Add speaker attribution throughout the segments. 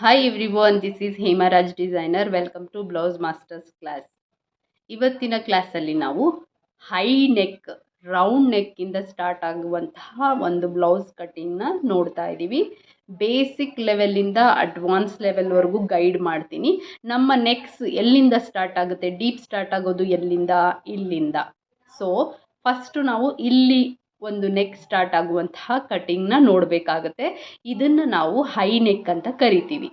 Speaker 1: Hi everyone this is Hemraj designer welcome to blouse masters class ಇವತ್ತಿನ ಕ್ಲಾಸಲ್ಲಿ ನಾವು high neck round ನೆಕ್ಕಿಂದ start ಆಗುವಂತಹ ಒಂದು ಬ್ಲೌಸ್ ಕಟ್ಟಿಂಗ್ನ ನೋಡ್ತಾ ಇದ್ದೀವಿ. ಬೇಸಿಕ್ ಲೆವೆಲಿಂದ ಅಡ್ವಾನ್ಸ್ ಲೆವೆಲ್ವರೆಗೂ ಗೈಡ್ ಮಾಡ್ತೀನಿ. ನಮ್ಮ ನೆಕ್ಸ್ ಎಲ್ಲಿಂದ ಸ್ಟಾರ್ಟ್ ಆಗುತ್ತೆ? ಡೀಪ್ ಸ್ಟಾರ್ಟ್ ಆಗೋದು ಎಲ್ಲಿಂದ? ಇಲ್ಲಿಂದ. ಸೊ ಫಸ್ಟು ನಾವು ಇಲ್ಲಿ ಒಂದು ನೆಕ್ ಸ್ಟಾರ್ಟ್ ಆಗುವಂತಹ ಕಟ್ಟಿಂಗ್ನ ನೋಡಬೇಕಾಗತ್ತೆ. ಇದನ್ನು ನಾವು ಹೈ ನೆಕ್ ಅಂತ ಕರಿತೀವಿ.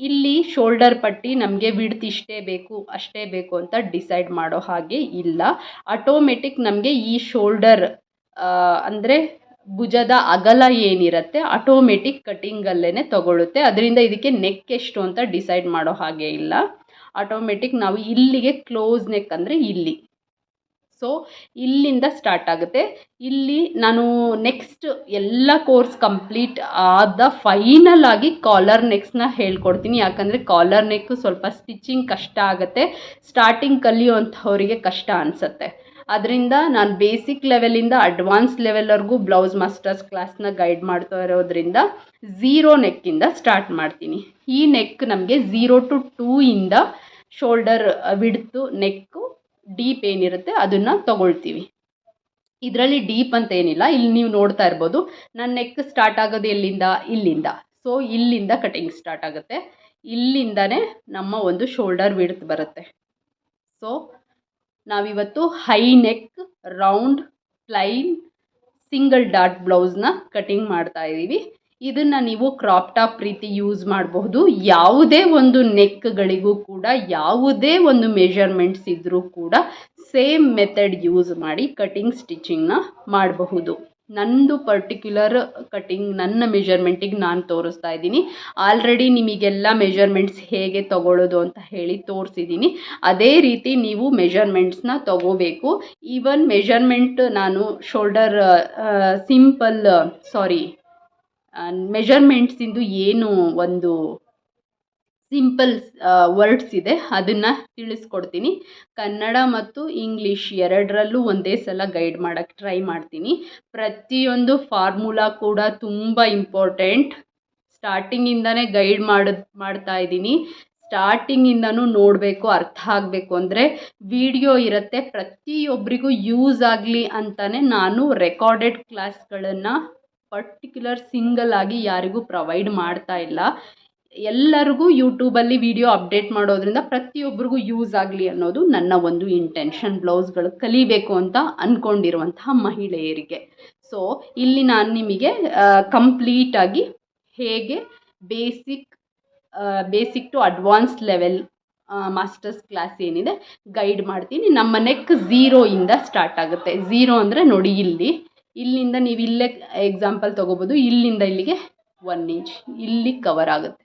Speaker 1: ಇಲ್ಲಿ ಶೋಲ್ಡರ್ ಪಟ್ಟಿ ನಮಗೆ ವಿಡ್ತ್ ಇಷ್ಟೇ ಬೇಕು, ಅಷ್ಟೇ ಬೇಕು ಅಂತ ಡಿಸೈಡ್ ಮಾಡೋ ಹಾಗೆ ಇಲ್ಲ. ಆಟೋಮೆಟಿಕ್ ನಮಗೆ ಈ ಶೋಲ್ಡರ್ ಅಂದರೆ ಭುಜದ ಅಗಲ ಏನಿರುತ್ತೆ ಆಟೋಮೆಟಿಕ್ ಕಟ್ಟಿಂಗಲ್ಲೇ ತಗೊಳ್ಳುತ್ತೆ ಅದರಿಂದ ಇದಕ್ಕೆ ನೆಕ್ ಎಷ್ಟು ಅಂತ ಡಿಸೈಡ್ ಮಾಡೋ ಹಾಗೆ ಇಲ್ಲ. ಆಟೋಮೆಟಿಕ್ ನಾವು ಇಲ್ಲಿಗೆ ಕ್ಲೋಸ್ ನೆಕ್ ಅಂದರೆ ಇಲ್ಲಿ. ಸೊ ಇಲ್ಲಿಂದ ಸ್ಟಾರ್ಟ್ ಆಗುತ್ತೆ. ಇಲ್ಲಿ ನಾನು ನೆಕ್ಸ್ಟ್ ಎಲ್ಲ ಕೋರ್ಸ್ ಕಂಪ್ಲೀಟ್ ಆದ ಫೈನಲ್ ಆಗಿ ಕಾಲರ್ ನೆಕ್ಸ್ನ ಹೇಳ್ಕೊಡ್ತೀನಿ. ಯಾಕಂದರೆ ಕಾಲರ್ ನೆಕ್ ಸ್ವಲ್ಪ ಸ್ಟಿಚಿಂಗ್ ಕಷ್ಟ ಆಗುತ್ತೆ. ಸ್ಟಾರ್ಟಿಂಗ್ ಕಲಿಯುವಂಥವರಿಗೆ ಕಷ್ಟ ಅನಿಸುತ್ತೆ. ಅದರಿಂದ ನಾನು ಬೇಸಿಕ್ ಲೆವೆಲಿಂದ ಅಡ್ವಾನ್ಸ್ ಲೆವೆಲ್ವರೆಗೂ ಬ್ಲೌಸ್ ಮಾಸ್ಟರ್ಸ್ ಕ್ಲಾಸ್ನ ಗೈಡ್ ಮಾಡ್ತಾ ಇರೋದ್ರಿಂದ ಝೀರೋ ನೆಕ್ಕಿಂದ ಸ್ಟಾರ್ಟ್ ಮಾಡ್ತೀನಿ. ಈ ನೆಕ್ ನಮಗೆ ಝೀರೋ ಟು ಟೂ ಇಂದ ಶೋಲ್ಡರ್ ವಿಡ್ತು ನೆಕ್ಕು ಡೀಪ್ ಏನಿರುತ್ತೆ ಅದನ್ನು ತಗೊಳ್ತೀವಿ. ಇದರಲ್ಲಿ ಡೀಪ್ ಅಂತ ಏನಿಲ್ಲ, ಇಲ್ಲಿ ನೀವು ನೋಡ್ತಾ ಇರ್ಬೋದು, ನನ್ನ ನೆಕ್ ಸ್ಟಾರ್ಟ್ ಆಗೋದು ಎಲ್ಲಿಂದ? ಇಲ್ಲಿಂದ. ಸೊ ಇಲ್ಲಿಂದ ಕಟಿಂಗ್ ಸ್ಟಾರ್ಟ್ ಆಗುತ್ತೆ. ಇಲ್ಲಿಂದನೇ ನಮ್ಮ ಒಂದು ಶೋಲ್ಡರ್ ವಿಡ್ತ್ ಬರುತ್ತೆ. ಸೊ ನಾವಿವತ್ತು high neck round plain single dot ಬ್ಲೌಸ್ನ cutting ಮಾಡ್ತಾ ಇದ್ದೀವಿ ಇದನ್ನು ನೀವು ಕ್ರಾಪ್ ಟಾಪ್ ರೀತಿ ಯೂಸ್ ಮಾಡಬಹುದು. ಯಾವುದೇ ಒಂದು ನೆಕ್ಗಳಿಗೂ ಕೂಡ, ಯಾವುದೇ ಒಂದು ಮೆಷರ್ಮೆಂಟ್ಸ್ ಇದ್ದರೂ ಕೂಡ ಸೇಮ್ ಮೆಥಡ್ ಯೂಸ್ ಮಾಡಿ ಕಟಿಂಗ್ ಸ್ಟಿಚಿಂಗ್ನ ಮಾಡಬಹುದು. ನಂದು ಪರ್ಟಿಕ್ಯುಲರ್ ಕಟಿಂಗ್ ನನ್ನ ಮೆಷರ್ಮೆಂಟಿಗೆ ನಾನು ತೋರಿಸ್ತಾ ಇದ್ದೀನಿ. ಆಲ್ರೆಡಿ ನಿಮಗೆಲ್ಲ ಮೆಷರ್ಮೆಂಟ್ಸ್ ಹೇಗೆ ತಗೊಳ್ಳೋದು ಅಂತ ಹೇಳಿ ತೋರಿಸಿದ್ದೀನಿ. ಅದೇ ರೀತಿ ನೀವು ಮೆಷರ್ಮೆಂಟ್ಸ್ನ ತಗೋಬೇಕು. ಈವನ್ ಮೆಷರ್ಮೆಂಟ್ ನಾನು ಶೋಲ್ಡರ್ ಸಿಂಪಲ್ ಸಾರಿ ಮೆಷರ್ಮೆಂಟ್ಸಿಂದು ಏನು ಒಂದು ಸಿಂಪಲ್ ವರ್ಡ್ಸ್ ಇದೆ, ಅದನ್ನು ತಿಳಿಸ್ಕೊಡ್ತೀನಿ. ಕನ್ನಡ ಮತ್ತು ಇಂಗ್ಲೀಷ್ ಎರಡರಲ್ಲೂ ಒಂದೇ ಸಲ ಗೈಡ್ ಮಾಡೋಕ್ಕೆ ಟ್ರೈ ಮಾಡ್ತೀನಿ. ಪ್ರತಿಯೊಂದು ಫಾರ್ಮುಲಾ ಕೂಡ ತುಂಬ ಇಂಪಾರ್ಟೆಂಟ್ ಸ್ಟಾರ್ಟಿಂಗಿಂದನೇ ಗೈಡ್ ಮಾಡ, ಮಾಡ್ತಾ ಇದ್ದೀನಿ. ಸ್ಟಾರ್ಟಿಂಗಿಂದನೂ ನೋಡಬೇಕು, ಅರ್ಥ ಆಗಬೇಕು ಅಂದರೆ ವಿಡಿಯೋ ಇರುತ್ತೆ ಪ್ರತಿಯೊಬ್ಬರಿಗೂ ಯೂಸ್ ಆಗಲಿ ಅಂತಲೇ ನಾನು ರೆಕಾರ್ಡೆಡ್ ಕ್ಲಾಸ್ಗಳನ್ನು ಪರ್ಟಿಕ್ಯುಲರ್ ಸಿಂಗಲ್ ಆಗಿ ಯಾರಿಗೂ ಪ್ರೊವೈಡ್ ಮಾಡ್ತಾ ಇಲ್ಲ. ಎಲ್ಲರಿಗೂ ಯೂಟ್ಯೂಬಲ್ಲಿ ವಿಡಿಯೋ ಅಪ್ಡೇಟ್ ಮಾಡೋದ್ರಿಂದ ಪ್ರತಿಯೊಬ್ಬರಿಗೂ ಯೂಸ್ ಆಗಲಿ ಅನ್ನೋದು ನನ್ನ ಒಂದು ಇಂಟೆನ್ಷನ್ ಬ್ಲೌಸ್ಗಳು ಕಲಿಬೇಕು ಅಂತ ಅಂದ್ಕೊಂಡಿರುವಂತಹ ಮಹಿಳೆಯರಿಗೆ. ಸೊ ಇಲ್ಲಿ ನಾನು ನಿಮಗೆ ಕಂಪ್ಲೀಟಾಗಿ ಹೇಗೆ basic basic to advance level masters class ಏನಿದೆ ಗೈಡ್ ಮಾಡ್ತೀನಿ. ನಮ್ಮ ನೆಕ್ ಝೀರೋಯಿಂದ ಸ್ಟಾರ್ಟ್ ಆಗುತ್ತೆ. ಝೀರೋ ಅಂದರೆ ನೋಡಿ ಇಲ್ಲಿ. ಇಲ್ಲಿಂದ ನೀವು ಇಲ್ಲೇ ಎಕ್ಸಾಂಪಲ್ ತೊಗೋಬೋದು. ಇಲ್ಲಿಂದ ಇಲ್ಲಿಗೆ ಒನ್ ಇಂಚ್ ಇಲ್ಲಿ ಕವರ್ ಆಗುತ್ತೆ.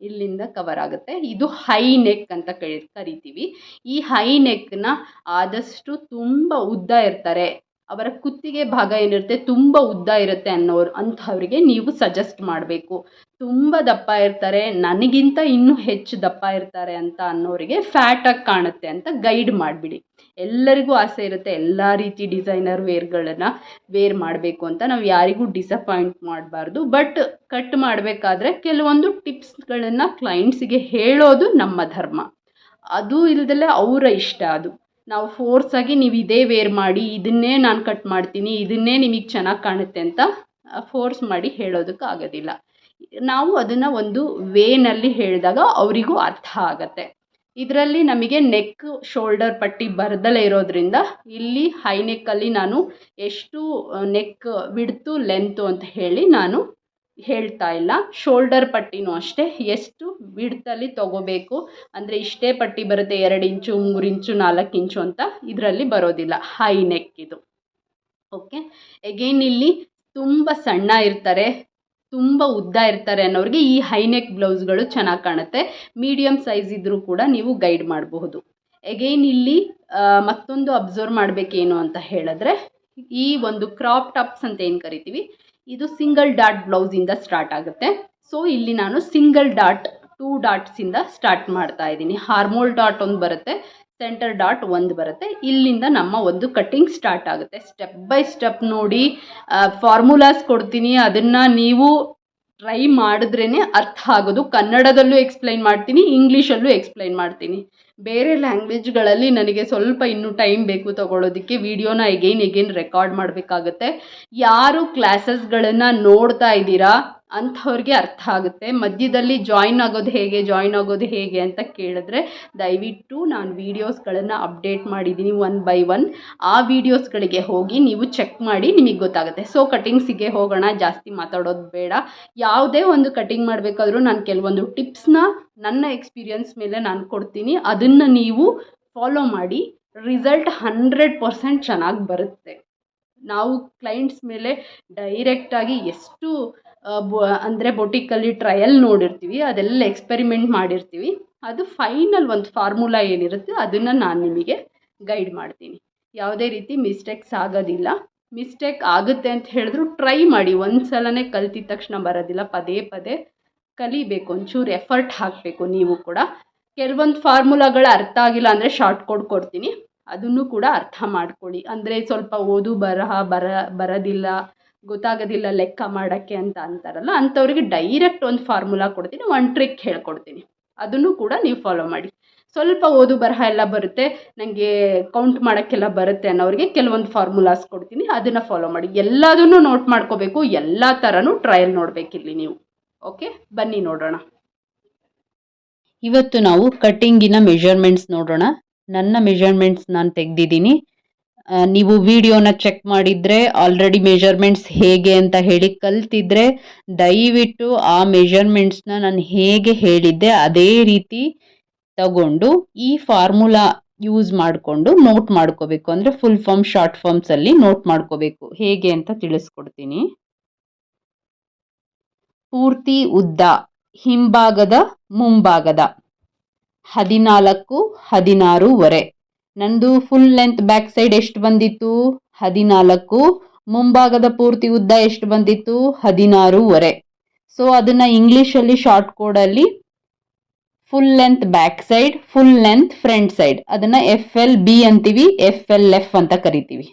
Speaker 1: ಇಲ್ಲಿಂದ ಕವರ್ ಆಗುತ್ತೆ. ಇದು ಹೈ ನೆಕ್ ಅಂತ ಕರಿ, ಕರಿತೀವಿ. ಈ ಹೈ ನೆಕ್ನ ಆದಷ್ಟು ತುಂಬ ಉದ್ದ ಇರ್ತಾರೆ. ಅವರ ಕುತ್ತಿಗೆ ಭಾಗ ಏನಿರುತ್ತೆ ತುಂಬ ಉದ್ದ ಇರುತ್ತೆ ಅನ್ನೋರು ಅಂಥವ್ರಿಗೆ ನೀವು ಸಜೆಸ್ಟ್ ಮಾಡಬೇಕು. ತುಂಬ ದಪ್ಪ ಇರ್ತಾರೆ, ನನಗಿಂತ ಇನ್ನೂ ಹೆಚ್ಚು ದಪ್ಪ ಇರ್ತಾರೆ ಅಂತ ಅನ್ನೋರಿಗೆ ಫ್ಯಾಟಾಗಿ ಕಾಣುತ್ತೆ ಅಂತ ಗೈಡ್ ಮಾಡಿಬಿಡಿ. ಎಲ್ಲರಿಗೂ ಆಸೆ ಇರುತ್ತೆ, ಎಲ್ಲ ರೀತಿ ಡಿಸೈನರ್ ವೇರ್ಗಳನ್ನು ವೇರ್ ಮಾಡಬೇಕು ಅಂತ. ನಾವು ಯಾರಿಗೂ ಡಿಸಪಾಯಿಂಟ್ ಮಾಡಬಾರ್ದು ಬಟ್ ಕಟ್ ಮಾಡಬೇಕಾದ್ರೆ ಕೆಲವೊಂದು ಟಿಪ್ಸ್ಗಳನ್ನು ಕ್ಲೈಂಟ್ಸಿಗೆ ಹೇಳೋದು ನಮ್ಮ ಧರ್ಮ. ಅದು ಇಲ್ದಲೆ ಅವರ ಇಷ್ಟ ಅದು. ನಾವು ಫೋರ್ಸಾಗಿ ನೀವು ಇದೇ ವೇರ್ ಮಾಡಿ, ಇದನ್ನೇ ನಾನು ಕಟ್ ಮಾಡ್ತೀನಿ, ಇದನ್ನೇ ನಿಮಗೆ ಚೆನ್ನಾಗಿ ಕಾಣುತ್ತೆ ಅಂತ ಫೋರ್ಸ್ ಮಾಡಿ ಹೇಳೋದಕ್ಕೆ ಆಗೋದಿಲ್ಲ. ನಾವು ಅದನ್ನು ಒಂದು ವೇನಲ್ಲಿ ಹೇಳಿದಾಗ ಅವರಿಗೂ ಅರ್ಥ ಆಗತ್ತೆ. ಇದರಲ್ಲಿ ನಮಗೆ ನೆಕ್ ಶೋಲ್ಡರ್ ಪಟ್ಟಿ ಬರದಲೇ ಇರೋದ್ರಿಂದ ಇಲ್ಲಿ ಹೈ ನೆಕ್ಕಲ್ಲಿ ನಾನು ಎಷ್ಟು ನೆಕ್ ಬಿಡ್ತು ಲೆಂತು ಅಂತ ಹೇಳಿ ನಾನು ಹೇಳ್ತಾ ಇಲ್ಲ. ಶೋಲ್ಡರ್ ಪಟ್ಟಿನೂ ಅಷ್ಟೇ. ಎಷ್ಟು ಬಿಡ್ತಲ್ಲಿ ತಗೋಬೇಕು? ಅಂದರೆ ಇಷ್ಟೇ ಪಟ್ಟಿ ಬರುತ್ತೆ ಎರಡು ಇಂಚು, ಮೂರು ಇಂಚು, ನಾಲ್ಕು ಇಂಚು ಅಂತ ಇದರಲ್ಲಿ ಬರೋದಿಲ್ಲ. ಹೈ ನೆಕ್ ಇದು. ಓಕೆ? ಎಗೇನ್ ಇಲ್ಲಿ ತುಂಬ ಸಣ್ಣ ಇರ್ತಾರೆ, ತುಂಬ ಉದ್ದ ಇರ್ತಾರೆ ಅನ್ನೋರಿಗೆ ಈ ಹೈ ನೆಕ್ ಬ್ಲೌಸ್ಗಳು ಚೆನ್ನಾಗಿ ಕಾಣುತ್ತೆ. ಮೀಡಿಯಮ್ ಸೈಜ್ ಇದ್ದರೂ ಕೂಡ ನೀವು ಗೈಡ್ ಮಾಡಬಹುದು. ಎಗೈನ್ ಇಲ್ಲಿ ಮತ್ತೊಂದು ಅಬ್ಸರ್ವ್ ಮಾಡಬೇಕೇನು ಅಂತ ಹೇಳಿದ್ರೆ, ಈ ಒಂದು ಕ್ರಾಪ್ ಟಾಪ್ಸ್ ಅಂತ ಏನು ಕರಿತೀವಿ? ಇದು ಸಿಂಗಲ್ ಡಾಟ್ ಬ್ಲೌಸಿಂದ ಸ್ಟಾರ್ಟ್ ಆಗುತ್ತೆ. ಸೊ ಇಲ್ಲಿ ನಾನು ಸಿಂಗಲ್ ಡಾಟ್ ಟೂ ಡಾಟ್ಸಿಂದ ಸ್ಟಾರ್ಟ್ ಮಾಡ್ತಾ ಇದ್ದೀನಿ. ಹಾರ್ಮೋಲ್ ಡಾಟ್ ಒಂದು ಬರುತ್ತೆ ಸೆಂಟರ್ ಡಾಟ್ ಒಂದು ಬರುತ್ತೆ. ಇಲ್ಲಿಂದ ನಮ್ಮ ಒಂದು ಕಟ್ಟಿಂಗ್ ಸ್ಟಾರ್ಟ್ ಆಗುತ್ತೆ. ಸ್ಟೆಪ್ ಬೈ ಸ್ಟೆಪ್ ನೋಡಿ ಫಾರ್ಮುಲಾಸ್ ಕೊಡ್ತೀನಿ. ಅದನ್ನು ನೀವು ಟ್ರೈ ಮಾಡಿದ್ರೇ ಅರ್ಥ ಆಗೋದು. ಕನ್ನಡದಲ್ಲೂ ಎಕ್ಸ್ಪ್ಲೈನ್ ಮಾಡ್ತೀನಿ ಇಂಗ್ಲೀಷಲ್ಲೂ ಎಕ್ಸ್ಪ್ಲೈನ್ ಮಾಡ್ತೀನಿ. ಬೇರೆ ಲ್ಯಾಂಗ್ವೇಜ್ಗಳಲ್ಲಿ ನನಗೆ ಸ್ವಲ್ಪ ಇನ್ನೂ ಟೈಮ್ ಬೇಕು ತೊಗೊಳ್ಳೋದಕ್ಕೆ ವಿಡಿಯೋನ ಎಗೈನ್ ಎಗೈನ್ ರೆಕಾರ್ಡ್ ಮಾಡಬೇಕಾಗತ್ತೆ. ಯಾರು ಕ್ಲಾಸಸ್ಗಳನ್ನು ನೋಡ್ತಾ ಇದ್ದೀರಾ? ಅಂಥವ್ರಿಗೆ ಅರ್ಥ ಆಗುತ್ತೆ. ಮಧ್ಯದಲ್ಲಿ ಜಾಯಿನ್ ಆಗೋದು ಹೇಗೆ ಜಾಯಿನ್ ಆಗೋದು ಹೇಗೆ ಅಂತ ಕೇಳಿದ್ರೆ ದಯವಿಟ್ಟು ನಾನು ವೀಡಿಯೋಸ್ಗಳನ್ನು ಅಪ್ಡೇಟ್ ಮಾಡಿದ್ದೀನಿ ಒನ್ ಬೈ ಒನ್ ಆ ವೀಡಿಯೋಸ್ಗಳಿಗೆ ಹೋಗಿ ನೀವು ಚೆಕ್ ಮಾಡಿ ನಿಮಗೆ ಗೊತ್ತಾಗುತ್ತೆ. ಸೊ ಕಟಿಂಗ್ಸಿಗೆ ಹೋಗೋಣ, ಜಾಸ್ತಿ ಮಾತಾಡೋದು ಬೇಡ. ಯಾವುದೇ ಒಂದು ಕಟಿಂಗ್ ಮಾಡಬೇಕಾದ್ರೂ ನಾನು ಕೆಲವೊಂದು ಟಿಪ್ಸ್ನ ನನ್ನ ಎಕ್ಸ್ಪೀರಿಯನ್ಸ್ ಮೇಲೆ ನಾನು ಕೊಡ್ತೀನಿ. ಅದನ್ನು ನೀವು ಫಾಲೋ ಮಾಡಿ ರಿಸಲ್ಟ್ ಹಂಡ್ರೆಡ್ ಪರ್ಸೆಂಟ್ ಚೆನ್ನಾಗಿ ಬರುತ್ತೆ. ನಾವು ಕ್ಲೈಂಟ್ಸ್ ಮೇಲೆ ಡೈರೆಕ್ಟಾಗಿ ಎಷ್ಟು ಬೊ, ಅಂದರೆ ಬೊಟಿಕಲ್ಲಿ ಟ್ರಯಲ್ ನೋಡಿರ್ತೀವಿ, ಅದೆಲ್ಲ ಎಕ್ಸ್ಪೆರಿಮೆಂಟ್ ಮಾಡಿರ್ತೀವಿ. ಅದು ಫೈನಲ್ ಒಂದು ಫಾರ್ಮುಲಾ ಏನಿರುತ್ತೆ, ಅದನ್ನು ನಾನು ನಿಮಗೆ ಗೈಡ್ ಮಾಡ್ತೀನಿ. ಯಾವುದೇ ರೀತಿ ಮಿಸ್ಟೇಕ್ಸ್ ಆಗೋದಿಲ್ಲ. ಮಿಸ್ಟೇಕ್ ಆಗುತ್ತೆ ಅಂತ ಹೇಳಿದ್ರು ಟ್ರೈ ಮಾಡಿ. ಒಂದು ಸಲನೇ ಕಲ್ತಿದ ತಕ್ಷಣ ಬರೋದಿಲ್ಲ. ಪದೇ ಪದೇ ಕಲಿಬೇಕು, ಒಂಚೂರು ಎಫರ್ಟ್ ಹಾಕಬೇಕು ನೀವು ಕೂಡ. ಕೆಲವೊಂದು ಫಾರ್ಮುಲಾಗಳು ಅರ್ಥ ಆಗಿಲ್ಲ ಅಂದರೆ ಶಾರ್ಟ್ ಕೋಡ್ ಕೊಡ್ತೀನಿ. ಅದನ್ನು ಕೂಡ ಅರ್ಥ ಮಾಡ್ಕೊಳ್ಳಿ. ಅಂದರೆ ಸ್ವಲ್ಪ ಓದು ಬರಹ, ಬರ, ಬರೋದಿಲ್ಲ. ಗೊತ್ತಾಗೋದಿಲ್ಲ ಲೆಕ್ಕ ಮಾಡೋಕ್ಕೆ ಅಂತ ಅಂತಾರಲ್ಲ, ಅಂಥವ್ರಿಗೆ ಡೈರೆಕ್ಟ್ ಒಂದು ಫಾರ್ಮುಲಾ ಕೊಡ್ತೀನಿ ಒನ್ ಟ್ರಿಕ್ ಹೇಳ್ಕೊಡ್ತೀನಿ. ಅದನ್ನು ಕೂಡ ನೀವು ಫಾಲೋ ಮಾಡಿ. ಸ್ವಲ್ಪ ಓದು ಬರಹ ಎಲ್ಲ ಬರುತ್ತೆ ನನಗೆ ಕೌಂಟ್ ಮಾಡೋಕ್ಕೆಲ್ಲ ಬರುತ್ತೆ ಅನ್ನೋರಿಗೆ ಕೆಲವೊಂದು ಫಾರ್ಮುಲಾಸ್ ಕೊಡ್ತೀನಿ, ಅದನ್ನು ಫಾಲೋ ಮಾಡಿ. ಎಲ್ಲದನ್ನು ನೋಟ್ ಮಾಡ್ಕೋಬೇಕು, ಎಲ್ಲ ಥರನೂ ಟ್ರಯಲ್ ನೋಡಬೇಕಿಲ್ಲಿ ನೀವು. ಓಕೆ ಬನ್ನಿ ನೋಡೋಣ. ಇವತ್ತು ನಾವು ಕಟ್ಟಿಂಗಿನ ಮೆಷರ್ಮೆಂಟ್ಸ್ ನೋಡೋಣ. ನನ್ನ ಮೆಷರ್ಮೆಂಟ್ಸ್ ನಾನು ತೆಗೆದಿದ್ದೀನಿ. ನೀವು ವಿಡಿಯೋನ ಚೆಕ್ ಮಾಡಿದರೆ ಆಲ್ರೆಡಿ ಮೆಷರ್ಮೆಂಟ್ಸ್ ಹೇಗೆ ಅಂತ ಹೇಳಿ ಕಲ್ತಿದ್ರೆ, ದಯವಿಟ್ಟು ಆ ಮೆಷರ್ಮೆಂಟ್ಸ್ನ ನಾನು ಹೇಗೆ ಹೇಳಿದ್ದೆ, ಅದೇ ರೀತಿ ತಗೊಂಡು ಈ ಫಾರ್ಮುಲಾ ಯೂಸ್ ಮಾಡಿಕೊಂಡು ನೋಟ್ ಮಾಡ್ಕೋಬೇಕು. ಅಂದರೆ ಫುಲ್ ಫಾರ್ಮ್ ಶಾರ್ಟ್ ಫಾರ್ಮ್ಸಲ್ಲಿ ನೋಟ್ ಮಾಡ್ಕೋಬೇಕು. ಹೇಗೆ ಅಂತ ತಿಳಿಸ್ಕೊಡ್ತೀನಿ. ಪೂರ್ತಿ ಉದ್ದ, ಹಿಂಭಾಗದ, ಮುಂಭಾಗದ. ಹದಿನಾಲ್ಕು, ಹದಿನಾರೂವರೆ. ನಂದು ಫುಲ್ ಲೆಂತ್ ಬ್ಯಾಕ್ ಸೈಡ್ ಎಷ್ಟು ಬಂದಿತ್ತು? ಹದಿನಾಲ್ಕು. ಮುಂಭಾಗದ ಪೂರ್ತಿ ಉದ್ದ ಎಷ್ಟು ಬಂದಿತ್ತು? ಹದಿನಾರೂವರೆ. ಸೊ ಅದನ್ನು ಇಂಗ್ಲೀಷಲ್ಲಿ short ಕೋಡಲ್ಲಿ full length back side full length front side ಅದನ್ನು ಎಫ್ ಎಲ್ ಬಿ ಅಂತೀವಿ ಎಫ್ ಎಲ್ ಎಫ್ ಅಂತ ಕರಿತೀವಿ.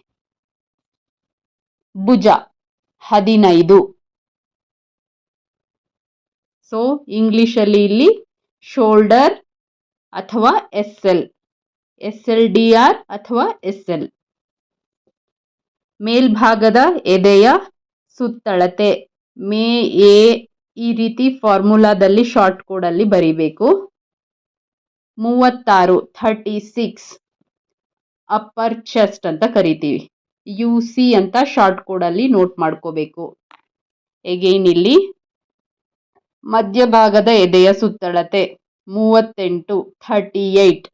Speaker 1: ಭುಜ, ಹದಿನೈದು. ಸೊ ಇಂಗ್ಲೀಷಲ್ಲಿ ಇಲ್ಲಿ ಶೋಲ್ಡರ್ ಅಥವಾ S L S L D R ಅಥವಾ ಎಸ್ ಎಲ್ ಮೇಲ್ಭಾಗದ ಎದೆಯ ಸುತ್ತಳತೆ. ಮೇ, ಎ, ಈ ರೀತಿ ಫಾರ್ಮುಲಾದಲ್ಲಿ ಶಾರ್ಟ್ ಕೋಡಲ್ಲಿ ಬರಿಬೇಕು. ಮೂವತ್ತಾರು, ಥರ್ಟಿ ಸಿಕ್ಸ್, ಅಪ್ಪರ್ ಚೆಸ್ಟ್ ಅಂತ ಕರಿತೀವಿ. ಯು, ಸಿ ಅಂತ ಶಾರ್ಟ್ ಕೋಡಲ್ಲಿ ನೋಟ್ ಮಾಡ್ಕೋಬೇಕು. ಎಗೈನ್ ಇಲ್ಲಿ, ಮಧ್ಯಭಾಗದ ಎದೆಯ ಸುತ್ತಳತೆ, ಮೂವತ್ತೆಂಟು, ಥರ್ಟಿ ಏಯ್ಟ್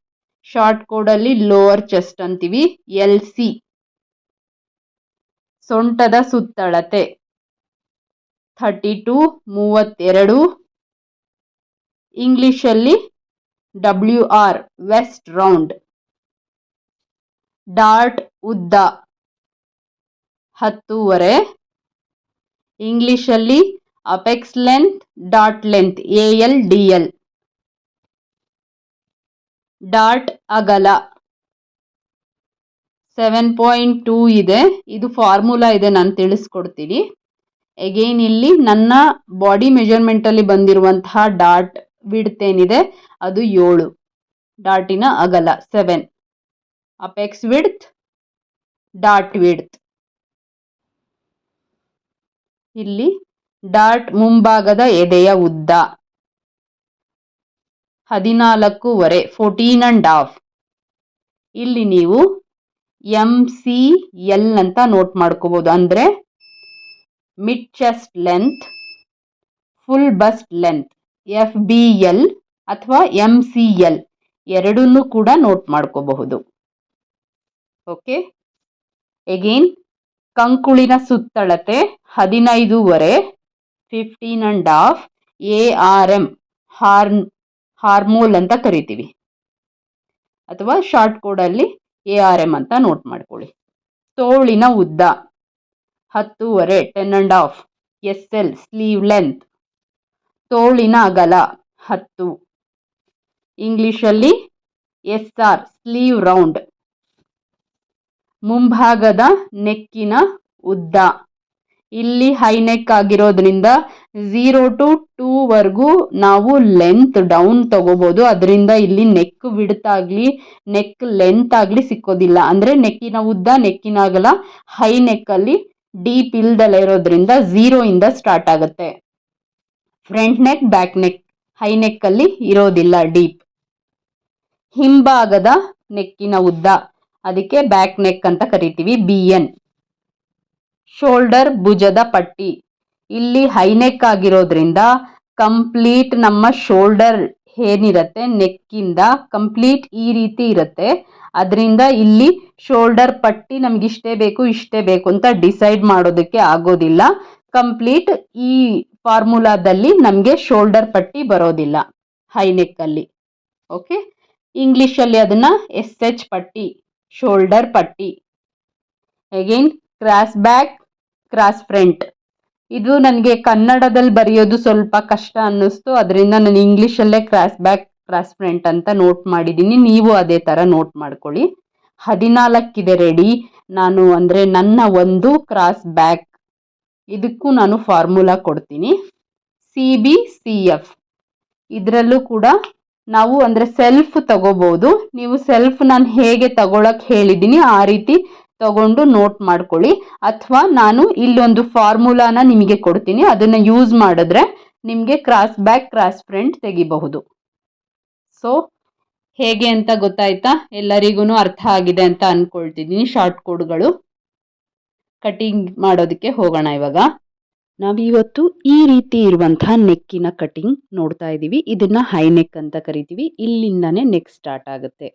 Speaker 1: ಶಾರ್ಟ್ ಕೋಡಲ್ಲಿ ಲೋವರ್ ಚೆಸ್ಟ್ ಅಂತೀವಿ, ಎಲ್ ಸಿ. ಸೊಂಟದ ಸುತ್ತಳತೆ. ಥರ್ಟಿ ಟು, ಮೂವತ್ತೆರಡು. ಇಂಗ್ಲಿಷಲ್ಲಿ W R, waist round. Dart ಉದ್ದ. ಹತ್ತೂವರೆ. ಇಂಗ್ಲಿಷಲ್ಲಿ apex length dot length, A L D L. Dot ಅಗಲ. ಸೆವೆನ್ ಪಾಯಿಂಟ್ ಟೂ ಇದೆ. ಇದು ಫಾರ್ಮುಲಾ ಇದೆ, ನಾನು ತಿಳಿಸ್ಕೊಡ್ತೀನಿ. ಎಗೈನ್ ಇಲ್ಲಿ ನನ್ನ ಬಾಡಿ ಮೆಜರ್ಮೆಂಟಲ್ಲಿ ಬಂದಿರುವಂತಹ ಡಾಟ್ ವಿಡ್ತ್ ಏನಿದೆ, ಅದು ಏಳು. ಡಾಟಿನ ಅಗಲ seven apex width dot width. ಇಲ್ಲಿ ಡಾಟ್ ಮುಂಭಾಗದ ಎದೆಯ ಉದ್ದ. ಹದಿನಾಲ್ಕೂವರೆ ಫೋರ್ಟೀನ್ ಅಂಡ್ ಹಾಫ್ ಇಲ್ಲಿ ನೀವು ಎಂ ಸಿ ಎಲ್ ಅಂತ ನೋಟ್ ಮಾಡ್ಕೋಬೋದು. ಅಂದರೆ mid chest length full bust length F B L ಅಥವಾ ಎಂ ಸಿ ಎಲ್ ಎರಡನ್ನೂ ಕೂಡ ನೋಟ್ ಮಾಡ್ಕೋಬಹುದು. ಓಕೆ ಎಗೇನ್ ಕಂಕುಳಿನ ಸುತ್ತಳತೆ ಹದಿನೈದೂವರೆ fifteen and half A R M horn armhole ಅಂತ ಕರಿತೀವಿ. ಅಥವಾ ಶಾರ್ಟ್ ಕೋಡಲ್ಲಿ ಎ ಆರ್ ಎಂ ಅಂತ ನೋಟ್ ಮಾಡ್ಕೊಳ್ಳಿ. ತೋಳಿನ ಉದ್ದ. ಹತ್ತೂವರೆ ten and half S L sleeve length ತೋಳಿನ ಅಗಲ, ಹತ್ತು. ಇಂಗ್ಲಿಷಲ್ಲಿ ಎಸ್ ಆರ್ ಸ್ಲೀವ್ ರೌಂಡ್ ಮುಂಭಾಗದ ನೆಕ್ಕಿನ ಉದ್ದ. ಇಲ್ಲಿ ಹೈ ನೆಕ್ ಆಗಿರೋದ್ರಿಂದ ಝೀರೋ ಟು ಟೂವರೆಗೂ ನಾವು ಲೆಂತ್ ಡೌನ್ ತಗೋಬೋದು. ಅದರಿಂದ ಇಲ್ಲಿ ನೆಕ್ ವಿಡ್ತಾಗಲಿ ನೆಕ್ ಲೆಂತ್ ಆಗಲಿ ಸಿಕ್ಕೋದಿಲ್ಲ. ಅಂದರೆ ನೆಕ್ಕಿನ ಉದ್ದ ನೆಕ್ಕಿನ ಅಗಲ ಹೈ ನೆಕ್ಕಲ್ಲಿ ಡೀಪ್ ಇಲ್ದಲ್ಲ ಇರೋದ್ರಿಂದ ಝೀರೋ ಇಂದ ಸ್ಟಾರ್ಟ್ ಆಗುತ್ತೆ. Front neck back neck high ನೆಕ್ಕಲ್ಲಿ ಇರೋದಿಲ್ಲ ಡೀಪ್ ಹಿಂಭಾಗದ ನೆಕ್ಕಿನ ಉದ್ದ. ಅದಕ್ಕೆ ಬ್ಯಾಕ್ ನೆಕ್ ಅಂತ ಕರಿತೀವಿ ಬಿ ಎನ್ ಶೋಲ್ಡರ್ ಭುಜದ ಪಟ್ಟಿ. ಇಲ್ಲಿ ಹೈನೆಕ್ ಆಗಿರೋದ್ರಿಂದ ಕಂಪ್ಲೀಟ್ ನಮ್ಮ ಶೋಲ್ಡರ್ ಏನಿರತ್ತೆ, ನೆಕ್ಕಿಂದ ಕಂಪ್ಲೀಟ್ ಈ ರೀತಿ ಇರುತ್ತೆ. ಅದರಿಂದ ಇಲ್ಲಿ ಶೋಲ್ಡರ್ ಪಟ್ಟಿ ನಮ್ಗೆ ಇಷ್ಟೇ ಬೇಕು ಇಷ್ಟೇ ಬೇಕು ಅಂತ ಡಿಸೈಡ್ ಮಾಡೋದಕ್ಕೆ ಆಗೋದಿಲ್ಲ. ಕಂಪ್ಲೀಟ್ ಈ ಫಾರ್ಮುಲಾದಲ್ಲಿ ನಮಗೆ ಶೋಲ್ಡರ್ ಪಟ್ಟಿ ಬರೋದಿಲ್ಲ ಹೈನೆಕ್ಕಲ್ಲಿ. ಓಕೆ? ಇಂಗ್ಲೀಷಲ್ಲಿ ಅದನ್ನು ಎಸ್ ಎಚ್ ಪಟ್ಟಿ, ಶೋಲ್ಡರ್ ಪಟ್ಟಿ. Again cross back cross front ಇದು ನನಗೆ ಕನ್ನಡದಲ್ಲಿ ಬರೆಯೋದು ಸ್ವಲ್ಪ ಕಷ್ಟ ಅನ್ನಿಸ್ತು. ಅದರಿಂದ ನಾನು ಇಂಗ್ಲೀಷಲ್ಲೇ ಕ್ರಾಸ್ ಬ್ಯಾಕ್ ಕ್ರಾಸ್ ಫ್ರಂಟ್ ಅಂತ ನೋಟ್ ಮಾಡಿದ್ದೀನಿ. ನೀವು ಅದೇ ಥರ ನೋಟ್ ಮಾಡ್ಕೊಳ್ಳಿ. ಹದಿನಾಲ್ಕಿದೆ ರೆಡಿ ನಾನು ಅಂದರೆ ನನ್ನ ಒಂದು ಕ್ರಾಸ್ ಬ್ಯಾಕ್ ಇದಕ್ಕೂ ನಾನು ಫಾರ್ಮುಲಾ ಕೊಡ್ತೀನಿ. ಸಿ ಬಿ ಸಿ ಎಫ್ ಇದರಲ್ಲೂ ಕೂಡ ನಾವು ಅಂದರೆ ಸೆಲ್ಫ್ ತಗೋಬೋದು. ನೀವು ಸೆಲ್ಫ್ ನಾನು ಹೇಗೆ ತಗೊಳಕ್ಕೆ ಹೇಳಿದ್ದೀನಿ, ಆ ರೀತಿ ತಗೊಂಡು ನೋಟ್ ಮಾಡ್ಕೊಳ್ಳಿ. ಅಥವಾ ನಾನು ಇಲ್ಲೊಂದು ಫಾರ್ಮುಲಾನ ನಿಮಗೆ ಕೊಡ್ತೀನಿ. ಅದನ್ನು ಯೂಸ್ ಮಾಡಿದ್ರೆ ನಿಮಗೆ ಕ್ರಾಸ್ ಬ್ಯಾಕ್ ಕ್ರಾಸ್ ಫ್ರಂಟ್ ತೆಗಿಬಹುದು. ಸೊ ಹೇಗೆ ಅಂತ ಗೊತ್ತಾಯ್ತಾ? ಎಲ್ಲರಿಗೂ ಅರ್ಥ ಆಗಿದೆ ಅಂತ ಅಂದ್ಕೊಳ್ತಿದ್ದೀನಿ ಶಾರ್ಟ್ ಕೋಡ್ಗಳು ಕಟಿಂಗ್ ಮಾಡೋದಕ್ಕೆ ಹೋಗೋಣ ಇವಾಗ. ನಾವಿವತ್ತು ಈ ರೀತಿ ಇರುವಂತಹ ನೆಕ್ಕಿನ ಕಟಿಂಗ್ ನೋಡ್ತಾ ಇದ್ದೀವಿ ಇದನ್ನ ಹೈ ನೆಕ್ ಅಂತ ಕರಿತೀವಿ. ಇಲ್ಲಿಂದಾನೇ ನೆಕ್ ಸ್ಟಾರ್ಟ್ ಆಗುತ್ತೆ.